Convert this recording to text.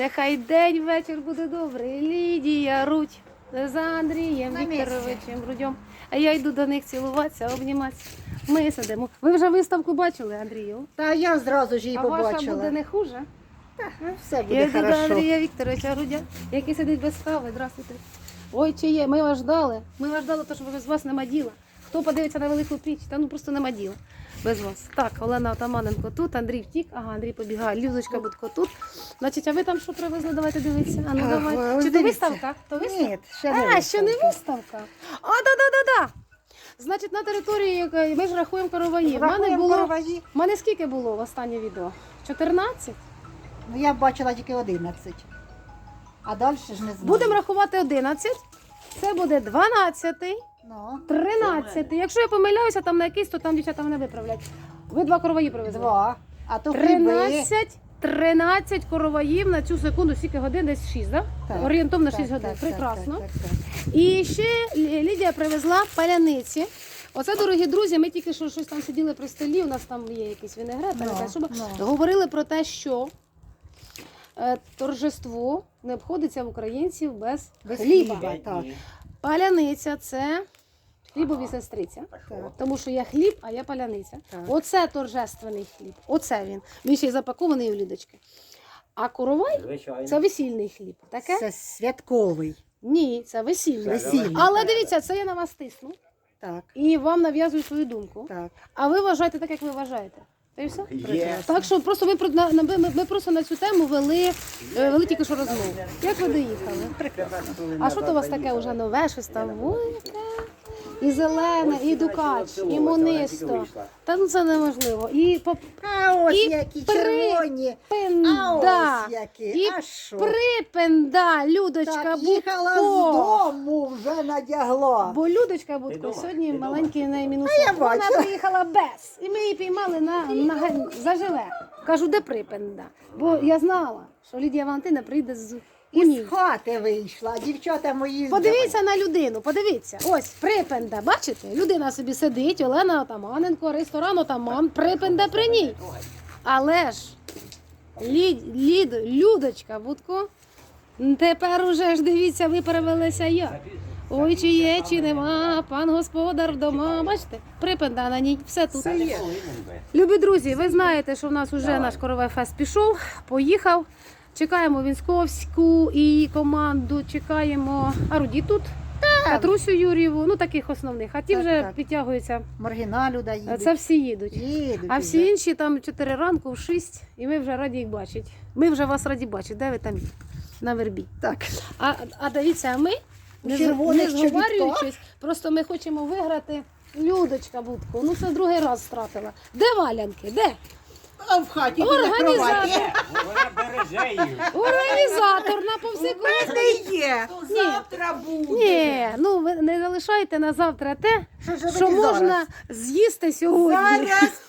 Нехай день, вечір буде добрий. Лідія Рудь за Андрієм. Вікторовичем Рудьом. А я йду до них цілуватися, обніматися. Ми сидимо. Ви вже виставку бачили, Андрію? Та я зразу ж її а ваша побачила. буде не хуже. Ну, Все Я буде йду до. Андрія Вікторовича Рудя, який сидить без кави. Здравствуйте. Ой, чи є? Ми вас ждали. Ми вас ждали, тому що без вас нема діла. Хто подивиться на велику піч? Та ну просто нема діла без вас. Так, Олена Отаманенко тут, Андрій втік, ага, Андрій побігає, Людочка Будко тут. Значить, а ви там що привезли? Давайте дивитися. А ну Ага, давай. ось Чи то дивіться. виставка? То виставка? Ні, ще не А, ще не виставка. виставка. А, да-да-да-да. Значить, на території, якої- ми ж рахуємо короваї. В мене Рахуємо було, короваї. в мене скільки було в останнє відео? 14? Ну, я бачила тільки 11. А далі ж не знаю. Будемо рахувати 11. Це буде 12, Ну, 13. Якщо я помиляюся там на якийсь, то там дівчата мене виправлять. Ви два короваї привезли. два. А то хліби. 13, 13 короваїв на цю секунду, скільки годин, десь 6, да? Так, Орієнтовно Так, 6 годин. так, Прекрасно. Так, так, так. І ще Лідія привезла паляниці. Оце, дорогі друзі, ми тільки що щось там сиділи при столі, у нас там є якийсь вінегрет, шуба. ну. говорили про те, що е, торжество не обходиться в українців без, Без хліба. хліба. Так. Паляниця це хлібові сестриця. Так. Тому що я хліб, а я паляниця. Так. Оце торжественний хліб. Оце він. Він ще й запакований у лідочки. А коровай це весільний хліб. Таке? Це святковий. Ні, це весільний. Весільний. Але дивіться, це я на вас тисну Так, і вам нав'язую свою думку. так. А ви вважаєте так, як ви вважаєте. Та й все? Є. Так що просто ви про- на, на- ми, ми просто на цю тему вели, е, вели тільки що розмову. Як ви доїхали? А що то у вас таке вже нове, щось там? Ой, яке? І зелене, і дукач, і монисто. Та ну це неможливо. І А ось І які при- червоні. А попинда. ось які. І а що? припенда, Людочка Так, їхала з дому, вже надягла. Бо Людочка Будко дома? сьогодні Ти маленький неї мінус. я Вона бачила. приїхала без. І ми її піймали на, на ген- заживе. Кажу, де припенда? Бо я знала, що Лідія Валентина прийде з Із унів. хати вийшла, дівчата мої. Подивіться на людину, подивіться. Ось припенда, бачите? Людина собі сидить, Олена Отаманенко, ресторан Отаман, припенда при ній. Але ж лід, лід, Людочка Будко, тепер уже ж дивіться, виправилася я. Ой, чи є, чи нема, пан господар вдома. Бачите, припенда на ній, все тут. Любі друзі, ви знаєте, що в нас вже наш коровай фест пішов, поїхав. Чекаємо Вінсковську і її команду. Чекаємо Аруді тут, Катрусю Юрієву, ну таких основних. А ті Так, вже так. підтягуються. Маргіналю да Це всі їдуть. Їдуть А всі інші там 4 ранку, в 6, і ми вже раді їх бачити. Ми вже вас раді бачити. Де ви там є? На вербі. Так. А, а дивіться, а ми не, з- червоних не зговарюючись, просто ми хочемо виграти Людочка Будку. Ну це другий раз стратила. Де валянки? Де? А в хаті Організатор. Вона береже їх. Організатор на повсякчас. не є. Завтра буде. Ні, ну ви не залишайте на завтра те, Що ж що можна зараз? з'їсти сьогодні. Зараз